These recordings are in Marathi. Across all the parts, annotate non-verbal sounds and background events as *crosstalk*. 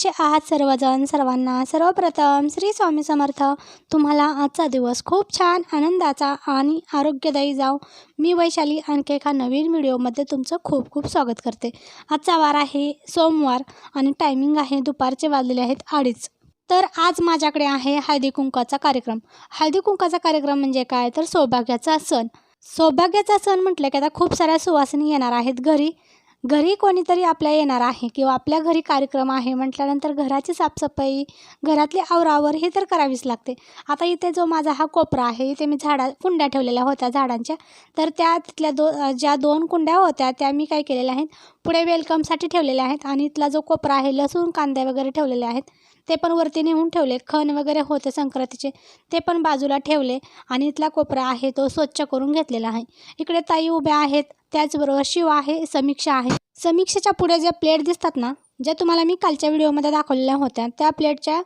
कसे आहात सर्वजण सर्वांना सर्वप्रथम श्री स्वामी समर्थ. तुम्हाला आजचा दिवस खूप छान आनंदाचा आणि आरोग्यदायी जाव. मी वैशाली आणखी एका नवीन व्हिडिओमध्ये तुमचं खूप खूप स्वागत करते. आजचा वार आहे सोमवार आणि टायमिंग आहे दुपारचे वाजलेले आहेत अडीच. तर आज माझ्याकडे आहे हळदी कुंकाचा कार्यक्रम. हळदी कुंकाचा कार्यक्रम म्हणजे काय? तर सौभाग्याचा सण. सौभाग्याचा सण म्हटलं की आता खूप साऱ्या सुवासिनी येणार आहेत घरी. घरी कोणीतरी आपल्या येणार आहे किंवा आपल्या घरी कार्यक्रम आहे म्हटल्यानंतर घराची साफसफाई घरातली आवरावर हे तर करावीच लागते. आता इथे जो माझा हा कोपरा आहे इथे मी झाडा कुंड्या ठेवलेल्या होत्या झाडांच्या. तर त्या तिथल्या दो ज्या दोन कुंड्या होत्या त्या मी काय केलेल्या आहेत पुढे वेलकमसाठी ठेवलेल्या आहेत. आणि इथला जो कोपरा आहे लसूण कांदे वगैरे ठेवलेले आहेत. ते पण वरती नेऊन ठेवले. खण वगैरे होते संक्रांतीचे ते पण बाजूला ठेवले आणि इथला कोपरा आहे तो स्वच्छ करून घेतलेला आहे. इकडे ताई उभ्या आहेत त्याचबरोबर शिव आहे समीक्षा आहे. समीक्षेच्या पुढे ज्या प्लेट दिसतात ना ज्या तुम्हाला मी कालच्या व्हिडिओमध्ये दाखवलेल्या होत्या त्या प्लेटच्या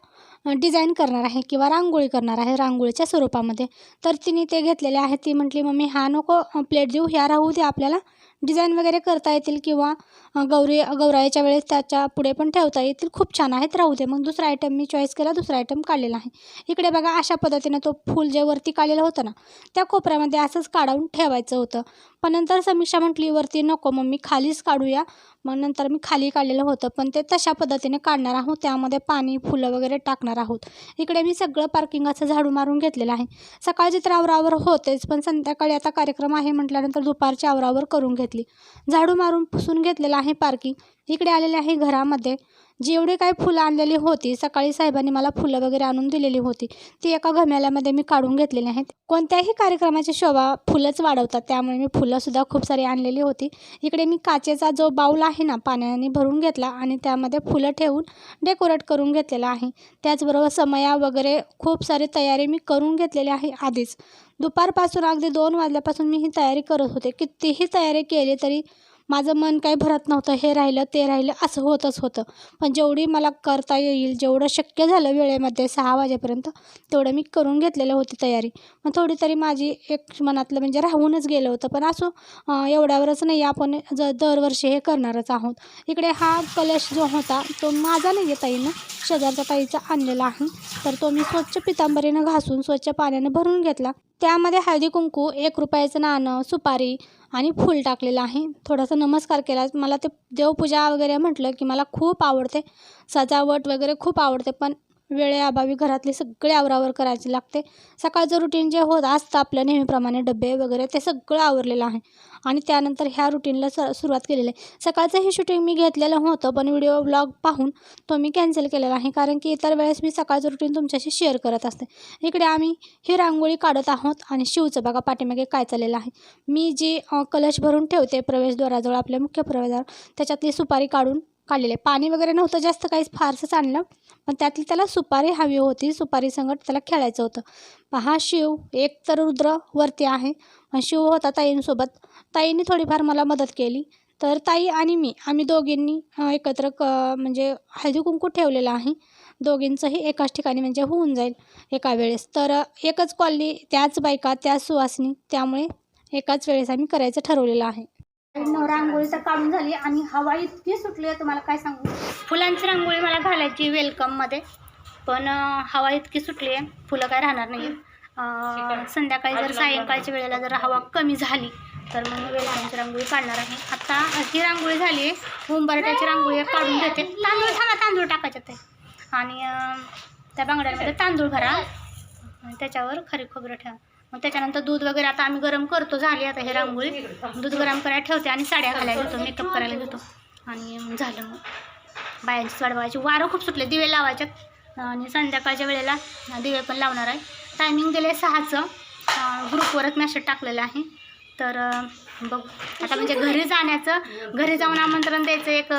डिझाईन करणार आहे किंवा रांगोळी करणार आहे रांगोळीच्या स्वरूपामध्ये. तर तिने ते घेतलेले आहे ती म्हटली मम्मी हा नको प्लेट देऊ ह्या राहू दे आपल्याला डिझाईन वगैरे करता येतील किंवा गौरी गौराईच्या वेळेस त्याच्या पुढे पण ठेवता येतील. खूप छान आहेत. राहू दे. मग दुसरा आयटम मी चॉईस केला. दुसरा आयटम काढलेला आहे. इकडे बघा अशा पद्धतीनं तो फूल जे वरती काढलेलं होतं ना त्या कोपऱ्यामध्ये असंच काढून ठेवायचं होतं. पण नंतर समीक्षा म्हटली वरती नको मग मी खालीच काढूया. मग नंतर मी खाली काढलेलं होतं. पण ते तशा पद्धतीने काढणार आहोत. त्यामध्ये पाणी फुलं वगैरे टाकणार आहोत. इकडे मी सगळं पार्किंगाचं झाडू मारून घेतलेलं आहे. सकाळची तर आवरावर होतेच पण संध्याकाळी आता कार्यक्रम आहे म्हटल्यानंतर दुपारच्या आवरावर करून घेतली. झाडू मारून पुसून घेतलेलं आहे पार्किंग इकडे आलेले आहे घरामध्ये. जेवढे काही फुलं आणलेली होती सकाळी साहेबांनी मला फुलं वगैरे आणून दिलेली होती. ती एका घम्याल्यामध्ये मी काढून घेतलेली आहेत. कोणत्याही कार्यक्रमाची शोभा फुलंच वाढवतात. त्यामुळे मी फुलंसुद्धा खूप सारी आणलेली होती. इकडे मी काचेचा जो बाऊल आहे ना पाण्याने भरून घेतला आणि त्यामध्ये फुलं ठेवून डेकोरेट करून घेतलेलं आहे. त्याचबरोबर समया वगैरे खूप सारी तयारी मी करून घेतलेली आहे आधीच. दुपारपासून अगदी दोन वाजल्यापासून मी ही तयारी करत होते. कितीही तयारी केली तरी माझं मन काही भरत नव्हतं हे राहिलं ते राहिलं असं होतच होतं. पण जेवढी मला करता येईल जेवढं शक्य झालं वेळेमध्ये सहा वाजेपर्यंत तेवढं मी करून घेतलेलं होती तयारी. मग थोडी तरी माझी एक मनातलं म्हणजे राहूनच गेलं होतं. पण असो एवढ्यावरच नाही आपण ज दरवर्षी हे करणारच आहोत. इकडे हा कलश जो होता तो माझा नाही आहे ताईनं शेजारच्या ताईचा आणलेला आहे. तर तो मी स्वच्छ पितांबरीनं घासून स्वच्छ पाण्यानं भरून घेतला. त्यामध्ये हळदी कुंकू एक रुपयाचं नाणं सुपारी आणि फूल टाकलेलं आहे. थोडासा नमस्कार केला. मला ते देवपूजा वगैरे म्हटलं की मला खूप आवडते. सजावट वगैरे खूप आवडते. पण वेळेअभावी घरातले सगळे आवरावर करायचे लागते. सकाळचं रुटीन जे होत असतं आपलं नेहमीप्रमाणे डबे वगैरे ते सगळं आवरलेलं आहे. आणि त्यानंतर ह्या रुटीनला स सुरुवात केलेली आहे. सकाळचं हे शूटिंग मी घेतलेलं होतं पण व्हिडिओ ब्लॉग पाहून तो मी कॅन्सल केलेला आहे. कारण की इतर वेळेस मी सकाळचं रुटीन तुमच्याशी शेअर करत असते. इकडे आम्ही ही रांगोळी काढत आहोत आणि शिवचं बघा पाठीमागे काय चाललेलं आहे. मी जी कलश भरून ठेवते प्रवेशद्वाराजवळ आपल्या मुख्य प्रवेशद्वार त्याच्यातली सुपारी काढून काढलेले पाणी वगैरे नव्हतं जास्त काहीच फारसंच आणलं. पण त्यातली त्याला सुपारी हवी होती. सुपारी संगट त्याला खेळायचं होतं. पहा शिव एक तर रुद्र वरती आहे. शिव होता ताईंसोबत. ताईंनी थोडीफार मला मदत केली. तर ताई आणि मी आम्ही दोघींनी एकत्र क म्हणजे हळदी कुंकू ठेवलेलं आहे. दोघींचंही एकाच ठिकाणी म्हणजे होऊन जाईल एका वेळेस. तर एकच कॉलनी त्याच बायका त्याच सुवासिनी त्यामुळे एकाच वेळेस आम्ही करायचं ठरवलेलं आहे. रांगोळी तर काढून झाली आणि हवा इतकी सुटली आहे तुम्हाला काय सांगू? फुलांची रांगोळी मला घालायची वेलकममध्ये पण हवा इतकी सुटली आहे फुलं काय राहणार नाही संध्याकाळी जर सायंकाळच्या वेळेला जर हवा कमी झाली तर मग मी वेलकमची रांगोळी काढणार आहे. आता ही रांगोळी झाली आहे उंबरट्याची रांगोळी काढून घेते. तांदूळ थांबा तांदूळ टाकायचे ते. आणि त्या बांगड्यांमध्ये तांदूळ भरा. त्याच्यावर खरी खोबरं ठेवा. मग त्याच्यानंतर दूध वगैरे आता आम्ही गरम करतो झाली आता हे रांगोळी. दूध गरम करायला ठेवते आणि साड्या घालायला घेतो मेकअप करायला घेतो. आणि झालं मग. बायांची वाढवायची. वारं खूप सुटले दिवे लावायच्यात आणि संध्याकाळच्या वेळेला दिवे पण लावणार आहे. टायमिंग दिले सहाचं. ग्रुपवरच मॅसेज टाकलेलं आहे. तर बघ. आता म्हणजे घरी जाण्याचं घरी जाऊन आमंत्रण द्यायचं एक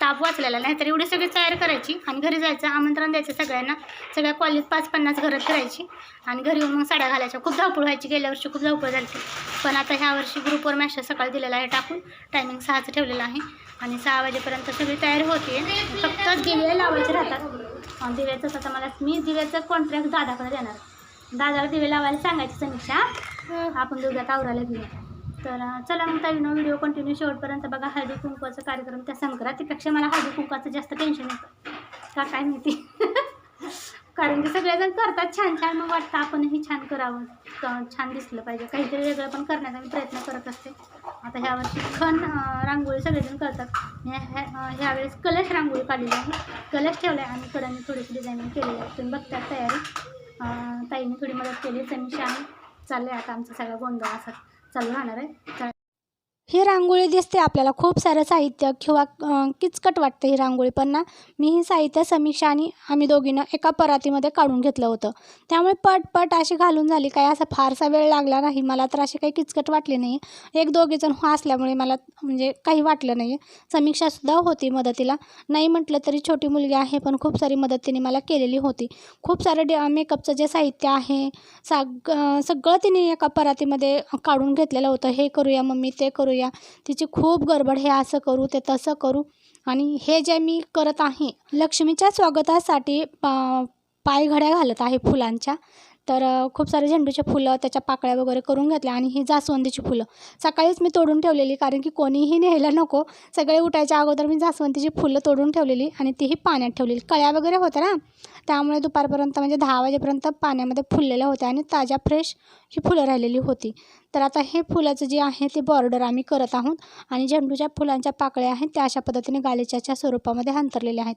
ताप वाचलेला नाही तर एवढी सगळी तयार करायची आणि घरी जायचं आमंत्रण द्यायचं सगळ्यांना. सगळ्या कॉलेज पाच पन्नास घरात करायची आणि घरी येऊन मग साड्या घालायच्या. खूप धावपळ व्हायची गेल्या वर्षी खूप धावपळ झाली पण आता ह्या वर्षी ग्रुपवर मॅसेज सकाळी दिलेला आहे टाकून टायमिंग सहाचं ठेवलेलं आहे. आणि सहा वाजेपर्यंत सगळी तयारी होते. फक्त दिवे लावायचे राहतात. दिव्याचं आता मला मी दिव्याचं कॉन्ट्रॅक्ट दादाकडे देणार. दादाला दिवे लावायला सांगायची समीक्षा. आपण दोघ्यात आवरायला घेऊया. तर चला मग ताईनं व्हिडिओ कंटिन्यू शेवटपर्यंत बघा. हळदी कुंकवाचा कार्यक्रम त्या संक्रांतीपेक्षा मला हळदी कुंकवाचं जास्त टेन्शन येतं. का काय माहिती? *laughs* कारण की सगळेजण करतात छान छान मग वाटतं आपणही छान करावं. क- छान दिसलं पाहिजे. काहीतरी वेगळं पण करण्याचा मी प्रयत्न करत असते. आता ह्या वर्षी खण रांगोळी सगळेजण करतात. मी ह्या ह्यावेळेस कलश रांगोळी काढलेली आहे. कलश ठेवला आहे आणि कड्यांनी थोडीशी डिझायनिंग केलेली आहे. तुम्ही बघतात तयारी. ताईने थोडी मदत केली समीक्षा. छान चाललं आहे आता आमचा सगळा गोंधळ असा चालू राहणार आहे. ही रांगोळी दिसते आपल्याला. खूप सारं साहित्य किंवा किचकट वाटतं ही रांगोळी. पण ना मी ही साहित्य समीक्षा आणि आम्ही दोघीनं एका परातीमध्ये काढून घेतलं होतं. त्यामुळे पट पट अशी घालून झाली. काय असा फारसा वेळ लागला नाही. मला तर अशी काही किचकट वाटली नाही. एक दोघीजण हो असल्यामुळे मला म्हणजे काही वाटलं नाही. समीक्षासुद्धा होती मदतीला. नाही म्हटलं तरी छोटी मुलगी आहे पण खूप सारी मदत तिने मला केलेली होती. खूप सारं डे मेकअपचं जे साहित्य आहे साग सगळं तिने एका परातीमध्ये काढून घेतलेलं होतं. हे करूया मम्मी ते करूया. तिची खूप गडबड हे असं करू ते तसं करू. आणि हे जे मी करत आहे लक्ष्मीच्या स्वागतासाठी पा पायघड्या घालत आहे फुलांच्या तर खूप सारे झेंडूचे फुलं त्याच्या पाकळ्या वगैरे करून घेतल्या आणि ही जास्वंदीची फुलं. सकाळीच मी तोडून ठेवलेली कारण की कोणीही न्यायला नको. सगळे उठायच्या अगोदर मी जास्वंदीची फुलं तोडून ठेवलेली आणि तीही पाण्यात ठेवलेली. कळ्या वगैरे होत्या ना? त्यामुळे दुपारपर्यंत म्हणजे दहा वाजेपर्यंत पाण्यामध्ये फुललेल्या होत्या आणि ताज्या फ्रेश ही फुलं राहिलेली होती. तर आता हे फुलाचं जे आहे ते बॉर्डर आम्ही करत आहोत आणि झेंडूच्या फुलांच्या पाकळ्या आहेत त्या अशा पद्धतीने गालिच्याच्या स्वरूपामध्ये अंतरलेल्या आहेत.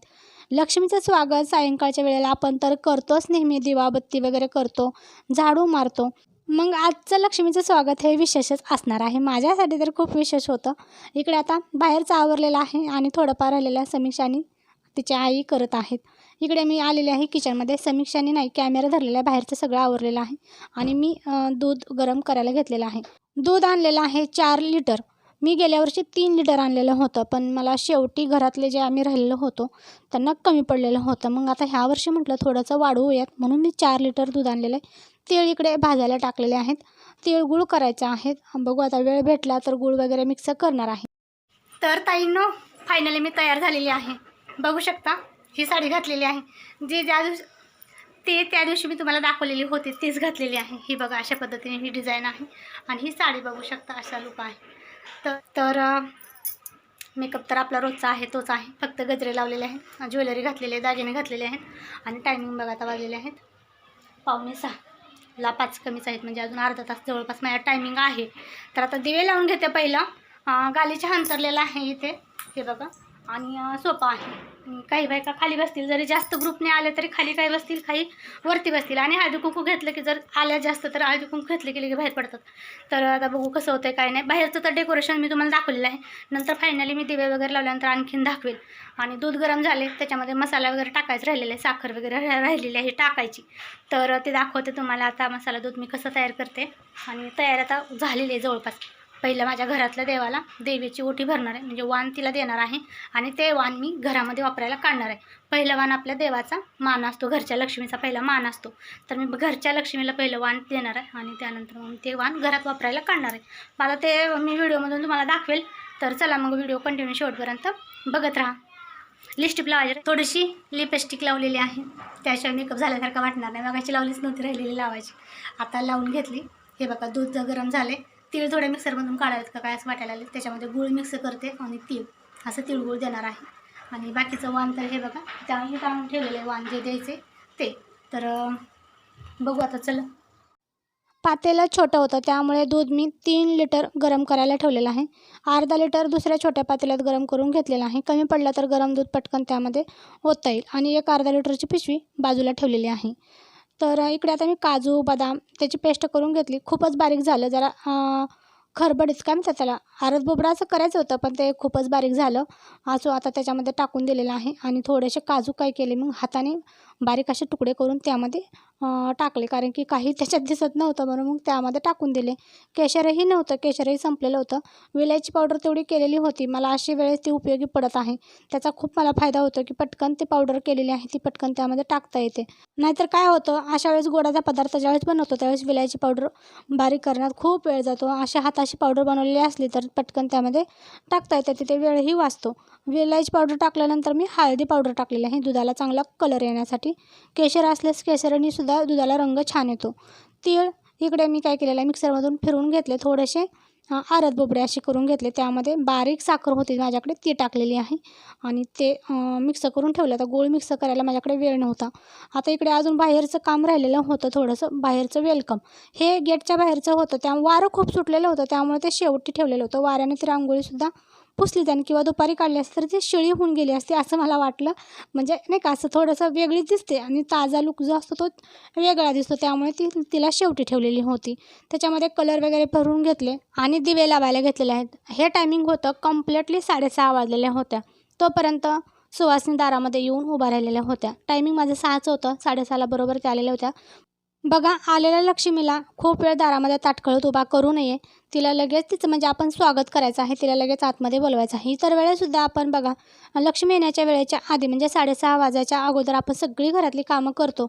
लक्ष्मीचं स्वागत सायंकाळच्या वेळेला आपण तर करतोच नेहमी दिवाबत्ती वगैरे करतो झाडू मारतो. मग आजचं लक्ष्मीचं स्वागत हे विशेषच असणार आहे. माझ्यासाठी तर खूप विशेष होतं. इकडे आता बाहेरचं आवरलेलं आहे आणि थोडंफार राहिलेलं समीक्षाने तिची आई करत आहेत. इकडे मी आलेले आहे किचनमध्ये. समीक्षाने नाही कॅमेरा धरलेला आहे. बाहेरचं सगळं आवरलेलं आहे. आणि मी दूध गरम करायला घेतलेलं आहे. दूध आणलेलं आहे चार लिटर. मी गेल्या वर्षी तीन लिटर आणलेलं होतं पण मला शेवटी घरातले जे आम्ही राहिलेलो होतो त्यांना कमी पडलेलं होतं. मग आता ह्या वर्षी म्हटलं थोडंसं वाढवूयात म्हणून मी चार लिटर दूध आणलेलं आहे. तीळ इकडे भाजायला टाकलेले आहेत. तिळगुळ करायचं आहेत बघू आता वेळ भेटला तर गुळ वगैरे मिक्स करणार आहे. तर ताईंनो फायनली मी तयार झालेली आहे. बघू शकता ही साडी घातलेली आहे. जी ज्या दिवशी ती त्या दिवशी मी तुम्हाला दाखवलेली होती तीच घातलेली आहे. ही बघा अशा पद्धतीने ही डिझाईन आहे. आणि ही साडी बघू शकता अशा लुक आहे. तर तर मेकअप तर आपला रोजचा आहे तोच आहे. फक्त गजरे लावलेले आहेत ज्वेलरी घातलेली आहे दागिने घातलेले आहेत आणि टायमिंग बघा आता वाजलेले आहेत. पावणे सहा. ला पाच कमीच आहेत म्हणजे अजून अर्धा तास जवळपास माझ्या टायमिंग आहे. तर आता दिवे लावून घेते पहिलं. गालीच्या अंतरलेलं आहे इथे. हे बघा. आणि सोपा आहे. काही बायका खाली बसतील जरी जास्त ग्रुपने आले तरी खाली काही बसतील काही वरती बसतील. आणि हळदी कुंकू घेतलं की जर आल्या जास्त तर हळदी कुंकू घेतलं की लगे बाहेर पडतात. तर आता बघू कसं होतं काय नाही. बाहेरचं तर डेकोरेशन मी तुम्हाला दाखवलेलं आहे. नंतर फायनली मी दिवे वगैरे लावल्यानंतर आणखीन दाखवेल. आणि दूध गरम झाले त्याच्यामध्ये मसाला वगैरे टाकायचं राहिलेलं आहे. साखर वगैरे राहिलेली आहे टाकायची. तर ते दाखवते तुम्हाला आता मसाला दूध मी कसं तयार करते. आणि तयार आता झालेली आहे जवळपास. पहिलं माझ्या घरातल्या देवाला देवीची ओटी भरणार आहे. म्हणजे वाण तिला देणार आहे आणि ते वाण मी घरामध्ये वापरायला काढणार आहे. पहिलं वाण आपल्या देवाचा मान असतो घरच्या लक्ष्मीचा पहिला मान असतो. तर मी घरच्या लक्ष्मीला पहिलं वाण देणार आहे आणि त्यानंतर मग ते वाण घरात वापरायला काढणार आहे. मला ते मी व्हिडिओमधून तुम्हाला दाखवेल. तर चला मग व्हिडिओ कंटिन्यू शेवटपर्यंत बघत राहा. लिस्टिप लावायची. थोडीशी लिपस्टिक लावलेली आहे. त्याशिवाय मेकअप झाल्यासारखं वाटणार नाही. मगाची लावलीच नव्हती राहिलेली लावायची. आता लावून घेतली. हे बघा दूध गरम झाले तीळ थोडे मिक्सरमधून काढायचं का काय असं वाटायला लागले. त्याच्यामध्ये गुळ मिक्स करते आणि तीळ असं तिळगुळ देणार आहे. आणि बाकीचं वाण तर हे बघा त्या काढून ठेवलेलं आहे वाण जे द्यायचे ते. तर बघू आता चला. पातेलं छोटं होतं त्यामुळे दूध मी तीन लिटर गरम करायला ठेवलेलं आहे. अर्धा लिटर दुसऱ्या छोट्या पातेल्यात गरम करून घेतलेलं आहे. कमी पडलं तर गरम दूध पटकन त्यामध्ये ओतता येईल. आणि एक अर्धा लिटरची पिशवी बाजूला ठेवलेली आहे. तर इकडे आता मी काजू बदाम त्याची पेस्ट करून घेतली. खूपच बारीक झालं. जरा खरबड खरबडीत काय म्हणतात त्याला? आरत बोबडा असं करायचं होतं पण ते खूपच बारीक झालं. असो आता त्याच्यामध्ये टाकून दिलेलं आहे. आणि थोडेसे काजू काय केले? मग हाताने बारीक असे तुकडे करून त्यामध्ये टाकले. कारण की काही त्याच्यात दिसत नव्हतं म्हणून मग त्यामध्ये टाकून दिले. केशरही नव्हतं. केशरही संपलेलं होतं. विलायची पावडर तेवढी केलेली होती. मला अशी वेळेस ती उपयोगी पडत आहे. त्याचा खूप मला फायदा होतो की पटकन ती पावडर केलेली आहे. ती पटकन त्यामध्ये टाकता येते. नाहीतर काय होतं? अशा वेळेस गोडाचा पदार्थ ज्यावेळेस बनवतो त्यावेळेस विलायची पावडर बारीक करण्यात खूप वेळ जातो. अशा अशी पावडर बनवलेली असली तर पटकन त्यामध्ये टाकता येतं. तिथे वेळही वाचतो. वेलायची पावडर टाकल्यानंतर मी हळदी पावडर टाकलेली आहे. दुधाला चांगला कलर येण्यासाठी. केशर असल्यास केशराने सुद्धा दुधाला रंग छान येतो. तीळ इकडे मी काय केलेलं आहे? मिक्सरमधून फिरवून घेतले थोडेसे आरत बोबडे असे करून घेतले. त्यामध्ये बारीक साखर होती माझ्याकडे ती टाकलेली आहे. आणि ते मिक्स करून ठेवलं. आता गोळ मिक्स करायला माझ्याकडे वेळ नव्हता. आता इकडे अजून बाहेरचं काम राहिलेलं होतं थोडंसं बाहेरचं वेलकम. हे गेटच्या बाहेरचं होतं. त्या वारं खूप सुटलेलं होतं. त्यामुळे ते शेवटी ठेवलेलं होतं. वाऱ्याने ती रांगोळीसुद्धा पुसली त्याने किंवा दुपारी काढली असते तर ती शिळी होऊन गेली असते असं मला वाटलं. म्हणजे नाही का असं थोडंसं वेगळीच दिसते आणि ताजा लुक जो असतो तो वेगळा दिसतो. त्यामुळे ती तिला शेवटी ठेवलेली होती. त्याच्यामध्ये कलर वगैरे भरून घेतले आणि दिवे लावायला घेतलेले आहेत. हे टायमिंग होतं कम्प्लिटली साडेसहा वाजलेल्या होत्या. तोपर्यंत सुवासनी दारामध्ये येऊन उभा राहिलेल्या होत्या. टायमिंग माझं सहाचं होतं. साडेसहाला बरोबर त्या आलेल्या होत्या. बघा आलेल्या लक्ष्मीला खूप वेळ दारामध्ये ताटकळत उभा करू नये. तिला लगेच तिचं म्हणजे आपण स्वागत करायचं आहे तिला लगेच आतमध्ये बोलवायचं आहे. इतर वेळेसुद्धा आपण बघा लक्ष्मी येण्याच्या वेळेच्या आधी म्हणजे साडेसहा वाजायच्या अगोदर आपण सगळी घरातली कामं करतो.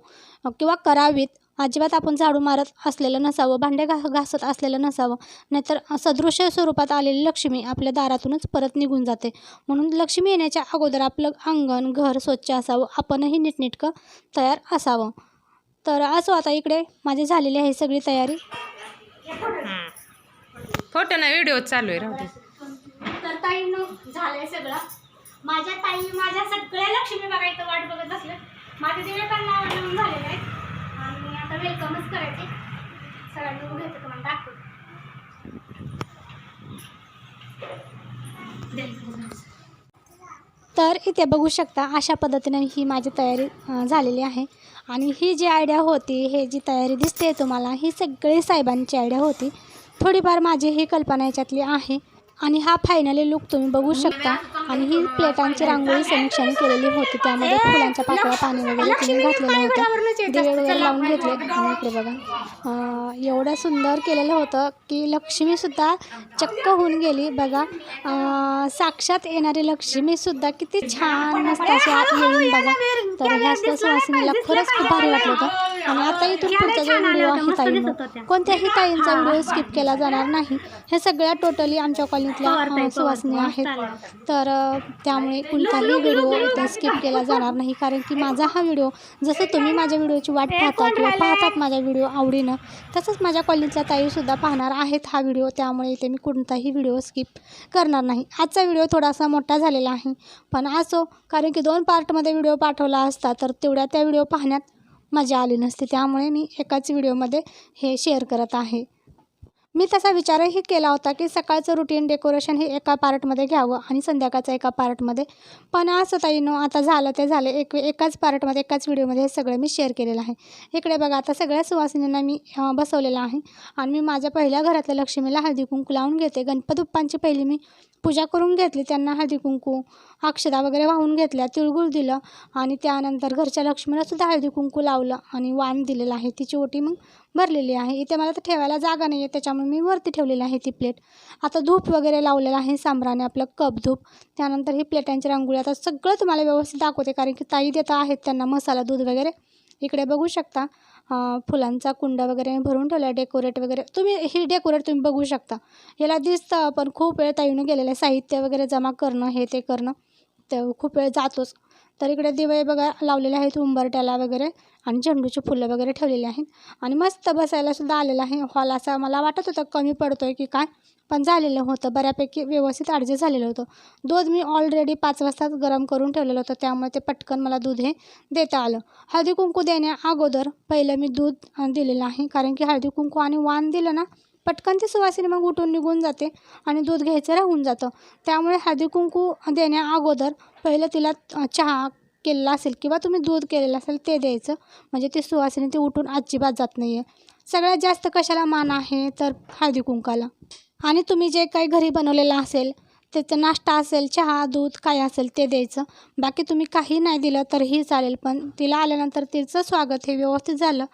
किंवा करावीत अजिबात आपण झाडू मारत असलेलं नसावं भांडे घा घासत असलेलं नसावं नाहीतर सदृश्य स्वरूपात आलेली लक्ष्मी आपल्या दारातूनच परत निघून जाते. म्हणून लक्ष्मी येण्याच्या अगोदर आपलं अंगण घर स्वच्छ असावं आपणही नीटनेटकं तयार असावं. तर असो आता इकडे माझी झालेली आहे सगळी तयारी. फोटो ना व्हिडिओ चालू आहे राहू दे. तर ताईनं झालंय सगळं. माझ्या ताई माझ्या सगळ्या लक्ष्मी बघायचं वाट बघत असलं माझे दिवे पण नाव झालेले आहेत. आणि आता वेलकमच करायचे. सगळ्यांनी उभे येतं तुम्हाला तर इथे बघू शकता अशा पद्धतीने ही माझी तयारी झालेली आहे. आणि ही जी आयडिया होती हे जी तयारी दिसते तुम्हाला ही सगळी साहेबांची आयडिया होती. थोडीफार माझी ही कल्पना याच्यातली आहे. आणि हा फायनली लुक तुम्ही बघू शकता आणि ही प्लेटांची रांगोळी समीक्षाने केलेली होती त्यामध्ये फुलांच्या पाकळ्या पाणी वगैरे तुम्ही घातलेलं होतं दिवे वगैरे लावून घेतले आणि इकडे बघा एवढं सुंदर केलेलं होतं की लक्ष्मीसुद्धा चक्क होऊन गेली बघा साक्षात येणारी लक्ष्मीसुद्धा किती छान मस्त अशी आत येऊन बघा तर ह्या सुवासिनीला खरंच खूप भारी वाटलं होतं आणि आता इथून पुढचा जो व्हिडिओ आहे ताईंनो कोणत्याही ताईंचा व्हिडिओ स्किप केला जाणार नाही हे सगळ्या टोटली आमच्या कॉलनीतल्या अं, सुवासिनी आहेत तर त्यामुळे कोणताही व्हिडिओ इथे स्किप केला जाणार नाही. कारण की माझा हा व्हिडिओ जसं तुम्ही माझ्या व्हिडिओची वाट पाहता किंवा पाहतात माझ्या व्हिडिओ आवडीनं तसंच माझ्या कॉलनीतल्या ताईसुद्धा पाहणार आहेत हा व्हिडिओ. त्यामुळे इथे मी कोणताही व्हिडिओ स्किप करणार नाही. आजचा व्हिडिओ थोडासा मोठा झालेला आहे. पण असो कारण की दोन पार्टमध्ये व्हिडिओ पाठवला असता तर तेवढ्या त्या व्हिडिओ पाहण्यात मजा आली नसती. त्यामुळे मी एकाच व्हिडिओमध्ये हे शेअर करत आहे. मी तसा विचारही केला होता की सकाळचं रुटीन डेकोरेशन हे एका पार्टमध्ये घ्यावं आणि संध्याकाळचं एका पार्टमध्ये पण असं ताईनो आता झालं ते झालं. एक एकाच पार्टमध्ये एकाच व्हिडिओमध्ये हे सगळं मी शेअर केलेलं आहे. इकडे बघा आता सगळ्या सुवासिनींना मी बसवलेलं आहे. आणि मी माझ्या पहिल्या घरातल्या लक्ष्मीला हळदी कुंकू लावून घेते. गणपतप्पांची पहिली मी पूजा करून घेतली. त्यांना हळदी कुंकू अक्षदा वगैरे वाहून घेतल्या तिळगुळ दिलं आणि त्यानंतर घरच्या लक्ष्मीला सुद्धा हळदी कुंकू लावलं आणि वाण दिलेलं आहे. तिची ओटी मग भरलेली आहे. इथे मला तर ठेवायला जागा नाही आहे त्याच्यामुळे मी वरती ठेवलेली आहे ती प्लेट आता धूप वगैरे लावलेलं आहे सांबराने आपलं कप धूप. त्यानंतर ही प्लेटांची रांगोळी आता सगळं तुम्हाला व्यवस्थित दाखवते कारण की ताई देता आहेत त्यांना मसाला दूध वगैरे. इकडे बघू शकता फुलांचा कुंड वगैरे भरून ठेवला डेकोरेट वगैरे. तुम्ही ही डेकोरेट तुम्ही बघू शकता. याला दिसतं पण खूप वेळ ताईनं गेलेलं आहे. साहित्य वगैरे जमा करणं हे ते करणं. ते खूप वेळ जातोच. तर इकडे दिवे बघा लावलेले आहेत उंबरट्याला वगैरे. आणि झेंडूची फुलं वगैरे ठेवलेली आहेत. आणि मस्त बसायलासुद्धा आलेला आलेलं आहे. हॉल असा मला वाटत होतं कमी पडतो आहे की काय पण झालेलं होतं. बऱ्यापैकी व्यवस्थित ॲडजस्ट झालेलं होतं. दूध मी ऑलरेडी पाच वाजताच गरम करून ठेवलेलं होतं. त्यामुळे ते पटकन मला दूध हे देता आलं. हळदी कुंकू देण्या अगोदर पहिलं मी दूध दिलेलं आहे. कारण की हळदी कुंकू आणि वाण दिलं ना पटकन ती सुवासिनी मग उठून निघून जाते आणि दूध घ्यायचं राहून जातं. त्यामुळे हळदी कुंकू देण्या अगोदर पहिलं तिला चहा केलेला असेल किंवा तुम्ही दूध केलेलं असेल ते द्यायचं. म्हणजे ते सुवासिनी ते उठून अजिबात जात नाही आहे सगळ्यात जास्त कशाला मान आहे? तर हळदी कुंकाला. आणि तुम्ही जे काही घरी बनवलेलं असेल त्याचं नाश्ता असेल चहा दूध काय असेल ते द्यायचं. बाकी तुम्ही काही नाही दिलं तरीही चालेल पण तिला आल्यानंतर तिचं स्वागत हे व्यवस्थित झालं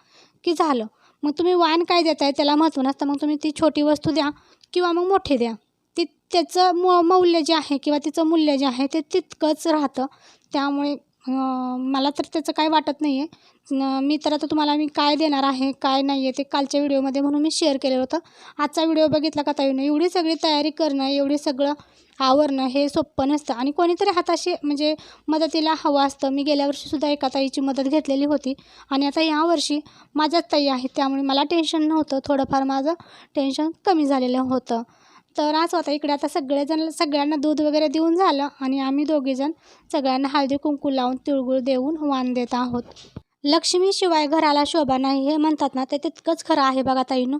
की झालं. मग तुम्ही वाण काय देताय त्याला महत्त्व नसतं मग तुम्ही ती छोटी वस्तू द्या किंवा मग मोठी द्या. ती त्याचं मौ मौल्य जे आहे किंवा तिचं मूल्य जे आहे ते तितकंच राहतं. त्यामुळे मला तर त्याचं काय वाटत नाही आहे मी तर आता तुम्हाला मी काय देणार आहे काय नाही आहे ते कालच्या व्हिडिओमध्ये म्हणून मी शेअर केलेलं होतं. आजचा व्हिडिओ बघितला का ताईनं एवढी सगळी तयारी करणं एवढी सगळं आवरणं हे सोपं नसतं. आणि कोणीतरी हाताशी म्हणजे मदतीला हवं असतं. मी गेल्या वर्षीसुद्धा एका ताईची मदत घेतलेली होती. आणि आता यावर्षी माझ्याच ताई आहेत त्यामुळे मला टेन्शन नव्हतं. थोडंफार माझं टेन्शन कमी झालेलं होतं. तर आज होता. इकडे आता सगळेजण सगळ्यांना दूध वगैरे देऊन झालं आणि आम्ही दोघीजण सगळ्यांना हळदी कुंकू लावून तिळगुळ देऊन वाण देत आहोत. लक्ष्मीशिवाय घराला शोभा नाही हे म्हणतात ना ते तितकंच खरं आहे बघा ताईनो.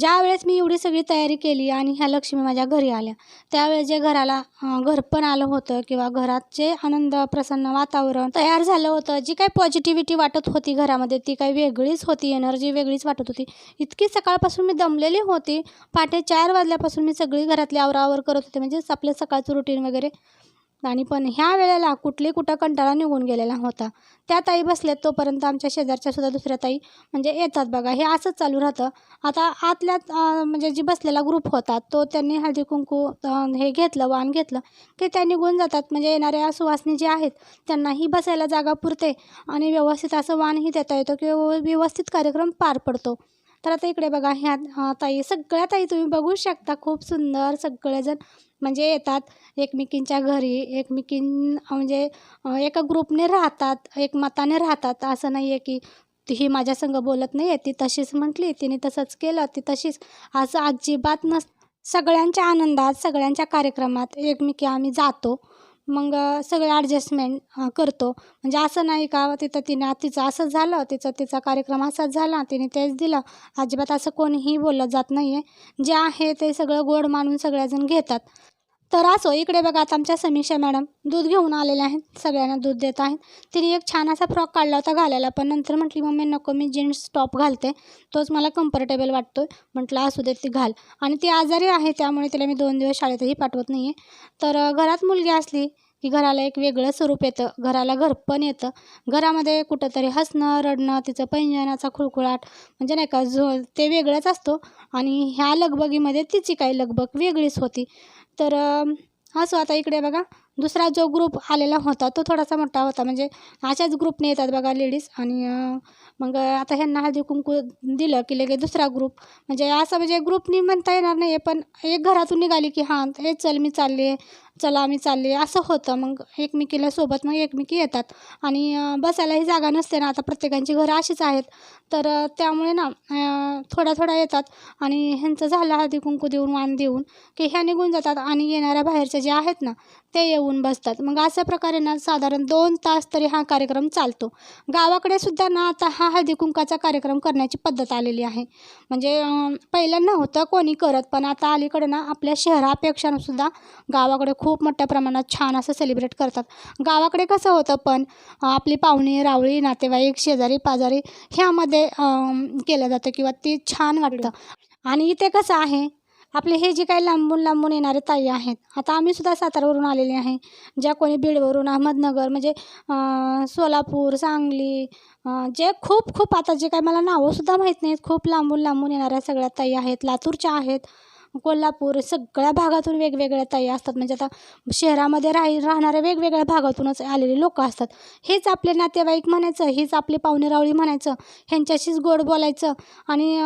ज्या वेळेस मी एवढी सगळी तयारी केली आणि ह्या लक्ष्मी माझ्या घरी आल्या त्यावेळेस जे घराला घर पण आलं होतं किंवा घरात जे आनंद प्रसन्न वातावरण तयार झालं होतं जी काही पॉझिटिव्हिटी वाटत होती घरामध्ये ती काही वेगळीच होती एनर्जी वेगळीच वाटत होती. इतकी सकाळपासून मी दमलेली होती. पहाटे चार वाजल्यापासून मी सगळी घरातली आवरावर करत होते. म्हणजेच आपलं सकाळचं रुटीन वगैरे आणि पण ह्या वेळेला कुठली कुठं कंटाळा निघून गेलेला होता. त्या ताई बसल्यात तोपर्यंत आमच्या शेजारच्या सुद्धा दुसऱ्या ताई म्हणजे येतात बघा. हे असंच चालू राहतं. आता आतल्यात म्हणजे जी बसलेला ग्रुप होता तो त्यांनी हळदी कुंकू हे घेतलं वाण घेतलं. की त्या निघून जातात. म्हणजे येणाऱ्या सुवासनी जे आहेत त्यांनाही बसायला जागा पुरते आणि व्यवस्थित असं वाणही देता येतो किंवा व्यवस्थित कार्यक्रम पार पडतो. तर आता इकडे बघा ह्या ताई सगळ्या ताई तुम्ही बघू शकता. खूप सुंदर सगळेजण म्हणजे येतात एकमेकींच्या घरी. एकमेकीं म्हणजे एका ग्रुपने राहतात एक मताने राहतात. असं नाही आहे की ही माझ्या संग बोलत नाही आहे ती तशीच म्हटली तिने तसंच केलं ती तशीच. असं अजिबात नस सगळ्यांच्या आनंदात सगळ्यांच्या कार्यक्रमात एकमेकी आम्ही जातो. मग सगळे ॲडजस्टमेंट करतो. म्हणजे असं नाही का तिथं तिने तिचं असं झालं तिचं तिचा कार्यक्रम असाच झाला तिने तेच दिलं. अजिबात असं कोणीही बोललं जात नाही आहे जे आहे ते सगळं गोड मानून सगळ्याजण घेतात. तर असो इकडे बघा आता आमच्या समीक्षा मॅडम दूध घेऊन आलेल्या आहेत सगळ्यांना दूध देत आहेत. तिने एक छान असा फ्रॉक काढला होता घालायला पण नंतर म्हटली मम्मी नको मी जीन्स टॉप घालते. तोच मला कम्फर्टेबल वाटतो म्हटलं असू दे ती घाल. आणि ती आजारी आहे त्यामुळे तिला मी दोन दिवस शाळेतही पाठवत नाही आहे तर घरात मुलगी असली की घराला एक वेगळं स्वरूप येतं घराला घर पण येतं. घरामध्ये कुठंतरी हसणं रडणं तिचं पैंजनाचा खुळखुळाट म्हणजे नाही का झो ते वेगळंच असतो. आणि ह्या लगबगीमध्ये तिची काही लगबग वेगळीच होती. तर असं आता इकडे बघा. दुसरा जो ग्रुप आलेला होता तो थोडासा मोठा होता. म्हणजे अशाच ग्रुपने येतात बघा लेडीज आणि मग आता ह्यांना हळदी कुंकू दिलं की लगेच दुसरा ग्रुप म्हणजे असं म्हणजे ग्रुपनी म्हणता येणार नाही आहे पण एक घरातून निघाली की हां हे चल मी चालले चला आम्ही चालले. असं होतं. मग एकमेकीला सोबत मग एकमेकी येतात. आणि बसायलाही जागा नसते ना. आता प्रत्येकांची घरं अशीच आहेत. तर त्यामुळे ना थोड्या थोड्या येतात. आणि ह्यांचं झालं हळदी कुंकू देऊन वाण देऊन की ह्या निघून जातात. आणि येणाऱ्या बाहेरच्या जे आहेत ना ते येऊन बसतात. मग अशा प्रकारे ना साधारण दोन तास तरी हा कार्यक्रम चालतो. गावाकडे सुद्धा ना आता हा हळदी कुंकाचा कार्यक्रम करण्याची पद्धत आलेली आहे. म्हणजे पहिल्यांदा पहिलं नव्हतं कोणी करत. पण आता अलीकडं ना आपल्या शहरापेक्षा सुद्धा गावाकडे खूप खूप मोठ्या प्रमाणात छान असं सेलिब्रेट करतात. गावाकडे कसं होतं पण आपली पाहुणी रावळी नातेवाईक शेजारी पाजारी ह्यामध्ये केलं जातं किंवा ते छान वाटतं. आणि इथे कसं आहे आपले हे जे काही लांबून लांबून येणारे ताई आहेत आता आम्ही सुद्धा सातारावरून आलेले आहे. ज्या कोणी बीडवरून अहमदनगर म्हणजे सोलापूर सांगली जे खूप खूप आता जे काही मला नावंसुद्धा माहीत नाहीत खूप लांबून लांबून येणाऱ्या सगळ्या ताई आहेत लातूरच्या आहेत कोल्हापूर सगळ्या भागातून वेगवेगळ्या ताई असतात. म्हणजे आता शहरामध्ये राही राहणाऱ्या वेगवेगळ्या भागातूनच आलेले लोक असतात. हेच आपले नातेवाईक म्हणायचं हीच आपली पाहुणेरावळी म्हणायचं ह्यांच्याशीच गोड बोलायचं आणि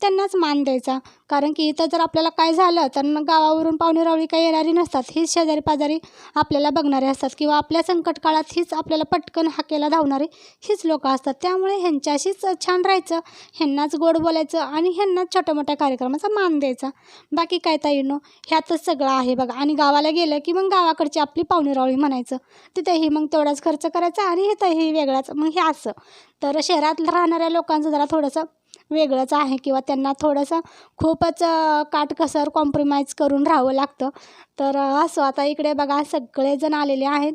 त्यांनाच मान द्यायचा. कारण की इथं जर आपल्याला काय झालं तर गावावरून पाहुणेरावळी काही येणारी नसतात. हीच शेजारी पाजारी आपल्याला बघणारे असतात किंवा आपल्या संकट काळात हीच आपल्याला पटकन हाकेला धावणारी हीच लोकं असतात. त्यामुळे ह्यांच्याशीच छान राहायचं ह्यांनाच गोड बोलायचं आणि ह्यांनाच छोट्या मोठ्या कार्यक्रमाचा मान द्यायचा. बाकी काय ताईनो ह्यातच सगळं आहे बघा. आणि गावाला गेलं की मग गावाकडची आपली पाहुणेरावळी म्हणायचं. तिथेही मग तेवढाच खर्च करायचा आणि इथंही वेगळाच. मग हे असं. तर शहरात राहणाऱ्या लोकांचं जरा थोडंसं वेगळंच आहे किंवा त्यांना थोडंसं खूपच काटकसर कॉम्प्रोमाइज करून राहावं लागतं. तर असं. आता इकडे बघा सगळेजण आलेले आहेत.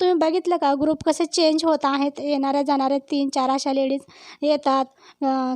तुम्ही बघितलं का? ग्रुप कसे चेंज होत आहेत. येणाऱ्या जाणाऱ्या तीन चार अशा लेडीज येतात.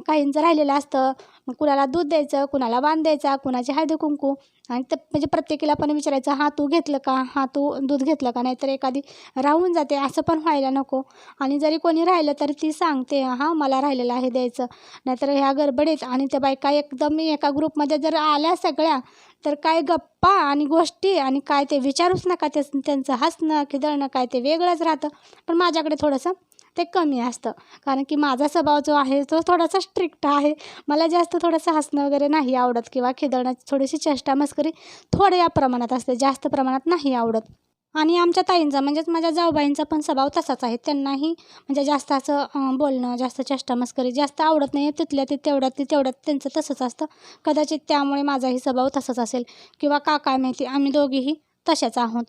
काहींचं राहिलेलं असतं. मग कुणाला दूध द्यायचं कुणाला वाण द्यायचा कुणाची हळदी कुंकू? आणि तर म्हणजे प्रत्येकीला पण विचारायचं हां तू घेतलं का? हां तू दूध घेतलं का? नाहीतर एखादी राहून जाते असं पण व्हायला नको. आणि जरी कोणी राहिलं तरी ती सांगते हां मला राहिलेलं आहे द्यायचं. नाहीतर ह्या गडबडीत आणि त्या बायका एकदम एका ग्रुपमध्ये जर आल्या सगळ्या तर काय गप्पा आणि गोष्टी आणि काय ते विचारूच नका ते त्यांचं हसणं खिदळणं काय ते वेगळंच राहतं. पण माझ्याकडे थोडंसं ते कमी असतं. कारण की माझा स्वभाव जो आहे तो थोडासा स्ट्रिक्ट आहे. मला जास्त थोडंसं हसणं वगैरे नाही आवडत किंवा खिदळण्याची थोडीशी चेष्टा मस्करी थोड्या प्रमाणात असते. जास्त प्रमाणात नाही आवडत. आणि आमच्या ताईंचा म्हणजेच माझ्या जाऊबाईंचा पण स्वभाव तसाच आहे. त्यांनाही म्हणजे जास्त असं बोलणं जास्त चेष्टा मस्करी जास्त आवडत नाही. तिथल्या ते तेवढ्यात ते तेवढ्यात त्यांचं तसंच असतं. कदाचित त्यामुळे माझाही स्वभाव तसाच असेल. किंवा का काय माहिती आम्ही दोघीही तशाच आहोत.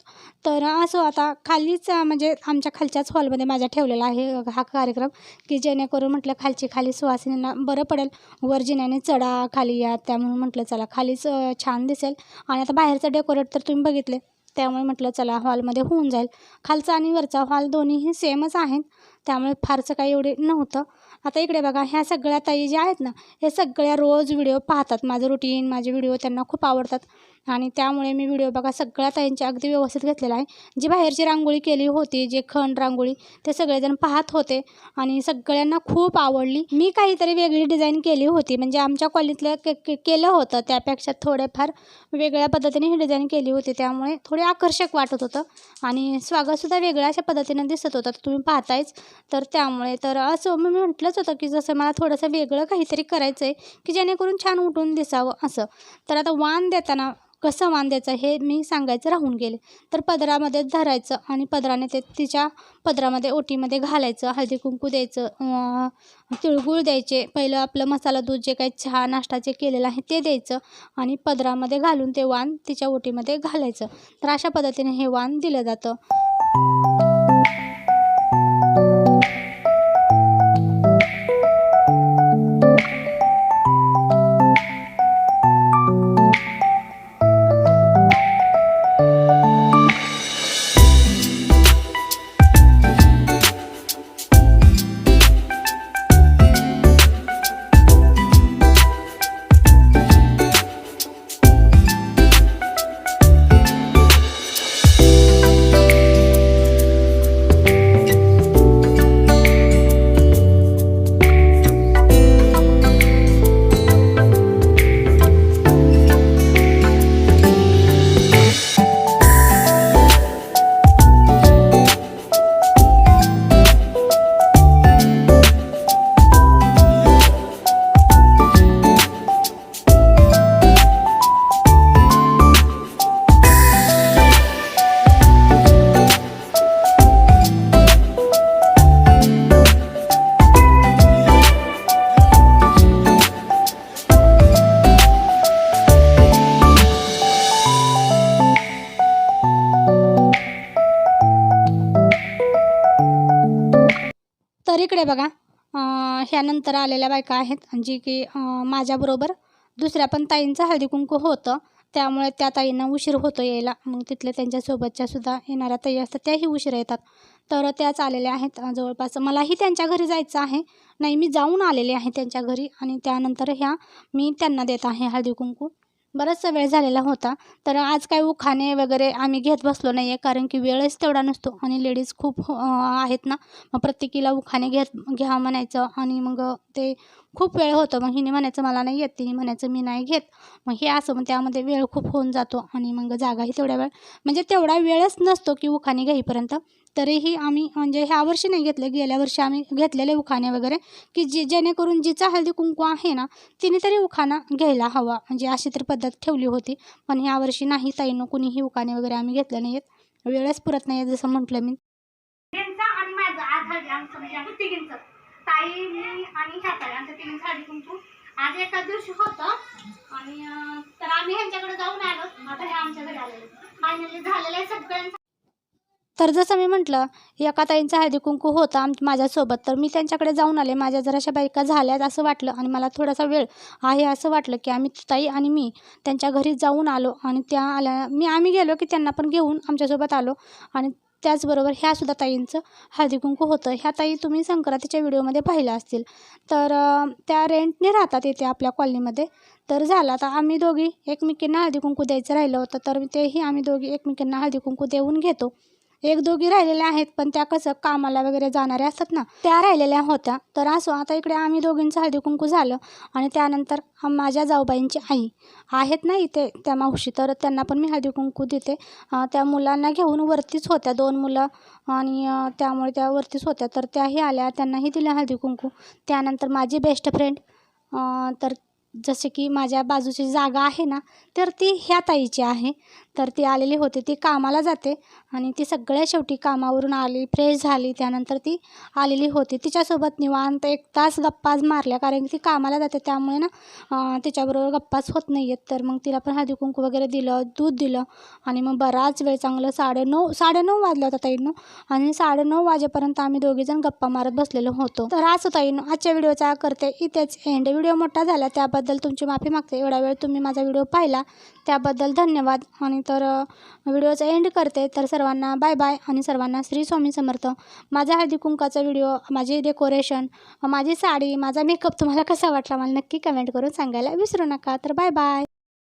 तर असं आता खालीच म्हणजे आमच्या खालच्याच हॉलमध्ये माझ्या ठेवलेला आहे हा कार्यक्रम की जेणेकरून म्हटलं खालची खाली सुवासिनींना बरं पडेल. वर जिन्याने चढा खाली या त्यामुळे म्हटलं चला खालीच छान दिसेल. आणि आता बाहेरचं डेकोरेट तर तुम्ही बघितले त्यामुळे म्हटलं चला हॉलमध्ये होऊन जाईल. खालचा आणि वरचा हॉल दोन्हीही सेमच आहेत त्यामुळे फारसं काही एवढे नव्हतं. आता इकडे बघा ह्या सगळ्या ताई ज्या आहेत ना हे सगळ्या रोज व्हिडिओ पाहतात. माझं रुटीन माझे व्हिडिओ त्यांना खूप आवडतात. आणि त्यामुळे मी व्हिडिओ बघा सगळ्या ताईंच्या अगदी व्यवस्थित घेतलेला आहे. जी बाहेरची रांगोळी केली होती जे खण रांगोळी ते सगळेजण पाहत होते आणि सगळ्यांना खूप आवडली. मी काहीतरी वेगळी डिझाईन केली होती म्हणजे आमच्या कॉलनीतलं के के केलं होतं. त्यापेक्षा थोडेफार वेगळ्या पद्धतीने ही डिझाईन केली होती त्यामुळे थोडे आकर्षक वाटत होतं आणि स्वागतसुद्धा वेगळ्या अशा पद्धतीनं दिसत होतं. तुम्ही पाहतायच. तर त्यामुळे तर असं मी म्हटलंच होतं की जसं मला थोडंसं वेगळं काहीतरी करायचं आहे की जेणेकरून छान उठून दिसावं असं. तर आता वाण देताना कसं वाण द्यायचं हे मी सांगायचं राहून गेले. तर पदरामध्ये धरायचं आणि पदराने ते तिच्या पदरामध्ये ओटीमध्ये घालायचं हळदी कुंकू द्यायचं तिळगुळ द्यायचे पहिलं आपलं मसाला दूध जे काही चहा नाश्ता जे केलेलं आहे ते द्यायचं आणि पदरामध्ये घालून ते वाण तिच्या ओटीमध्ये घालायचं. तर अशा पद्धतीने हे वाण दिलं जातं. नंतर आलेल्या बायका आहेत. जी की माझ्याबरोबर दुसऱ्या पण ताईंचं हळदी कुंकू होतं. त्यामुळे त्या ताईंना उशीर होतो यायला. मग तिथल्या त्यांच्यासोबतच्या सुद्धा येणाऱ्या ताई असतात त्याही उशीर येतात. तर त्याच आलेल्या आहेत जवळपास. मलाही त्यांच्या घरी जायचं आहे. नाही मी जाऊन आलेले आहे त्यांच्या घरी आणि त्यानंतर ह्या मी त्यांना देत आहे हळदी कुंकू. बराचसा वेळ झालेला होता. तर आज काय उखाणे वगैरे आम्ही घेत बसलो नाही आहे कारण की वेळच तेवढा नसतो आणि लेडीज खूप आहेत ना. मग प्रत्येकीला उखाणे घेत घ्या म्हणायचं आणि मग ते खूप वेळ होतो. मग हिने म्हणायचं मला नाही येत. तिने म्हणायचं मी नाही घेत. मग हे असं मग त्यामध्ये वेळ खूप होऊन जातो आणि मग जागाही तेवढ्या वेळ म्हणजे तेवढा वेळच नसतो की उखाणे घेईपर्यंत. तरीही आम्ही म्हणजे ह्या वर्षी नाही घेतले. गेल्या वर्षी आम्ही घेतलेले उखाणे वगैरे की जे जेणेकरून जिचा हळदी कुंकू आहे ना तिने तरी उखाणा घ्यायला हवा. म्हणजे अशी तर पद्धत ठेवली होती. पण ह्या वर्षी नाही ताईनं कुणीही उखाणे वगैरे आम्ही घेतले नाही आहेत वेळच पुरत नाही जसं म्हटलं मी. आणि माझं आज हळदी आमचं म्हणजे आम्ही तिघींचं. ताई मी आणि ह्या ताई आमच्या तिघींचं हळदी कुंकू. आज एका दिवशी होतं. आणि तर आम्ही ह्यांच्याकडे जाऊन आलो. आता हे आमच्या घरी आलेले. फायनली झालेलं आहे सगळ्यांचं. तर जसं मी म्हटलं एका ताईंचा हळदी कुंकू होता आम माझ्यासोबत तर मी त्यांच्याकडे जाऊन आले. माझ्या जराशा बायका झाल्यात असं वाटलं आणि मला थोडासा वेळ आहे असं वाटलं की आम्ही ताई आणि मी त्यांच्या घरी जाऊन आलो आणि त्या आल्या मी आम्ही गेलो की त्यांना पण घेऊन आमच्यासोबत आलो आणि त्याचबरोबर ह्यासुद्धा ताईंचं हळदी कुंकू होतं. ह्या ताई तुम्ही संक्रांतीच्या व्हिडिओमध्ये पाहिल्या असतील. तर त्या रेंटने राहतात येते आपल्या कॉलनीमध्ये. तर झालं आता आम्ही दोघी एकमेकींना हळदी कुंकू द्यायचं राहिलं होतं तर तेही आम्ही दोघी एकमेकींना हळदी कुंकू देऊन घेतो. एक दोघी राहिलेल्या आहेत पण त्या कसं कामाला वगैरे जाणाऱ्या असतात ना त्या राहिलेल्या होत्या. तर असो आता इकडे आम्ही दोघींचं हळदी कुंकू झालं आणि त्यानंतर माझ्या जाऊबाईंची आई आहेत ना इथे त्या मावशी तर त्यांना पण मी हळदी कुंकू देते त्या मुलांना घेऊन वरतीच होत्या दोन मुलं आणि त्यामुळे त्या वरतीच होत्या. तर त्याही आल्या त्यांनाही दिलं हळदी कुंकू त्यानंतर माझी बेस्ट फ्रेंड तर जसे की माझ्या बाजूची जागा आहे ना तर ती ह्या ताईची आहे. तर ती आलेली होती. ती कामाला जाते आणि ती सगळ्या शेवटी कामावरून आली फ्रेश झाली. त्यानंतर ती आलेली होती. तिच्यासोबत निवांत एक तास गप्पाच मारल्या. कारण की ती कामाला जाते. त्यामुळे ना तिच्याबरोबर गप्पाच होत नाही आहेत तर मग तिला पण हळदी कुंकू वगैरे दिलं दूध दिलं आणि मग बराच वेळ चांगलं साडेनऊ साडेनऊ वाजलं होता ताईंनो. आणि साडेनऊ वाजेपर्यंत आम्ही दोघीजण गप्पा मारत बसलेलो होतो. तर असं ताईंनो आजच्या व्हिडिओचा करते इथेच एंड व्हिडिओ मोठा झाला त्याबद्दल तुमची माफी मागते. एवढा वेळ तुम्ही माझा व्हिडिओ पाहिला त्याबद्दल धन्यवाद. आणि तर व्हिडिओचा एंड करते. तर सर्वांना बाय बाय आणि सर्वांना श्री स्वामी समर्थ. माझा हळदी कुंकाचा व्हिडिओ माझी डेकोरेशन माझी साडी माझा मेकअप तुम्हाला कसा वाटला मला नक्की कमेंट करून सांगायला विसरू नका. तर बाय बाय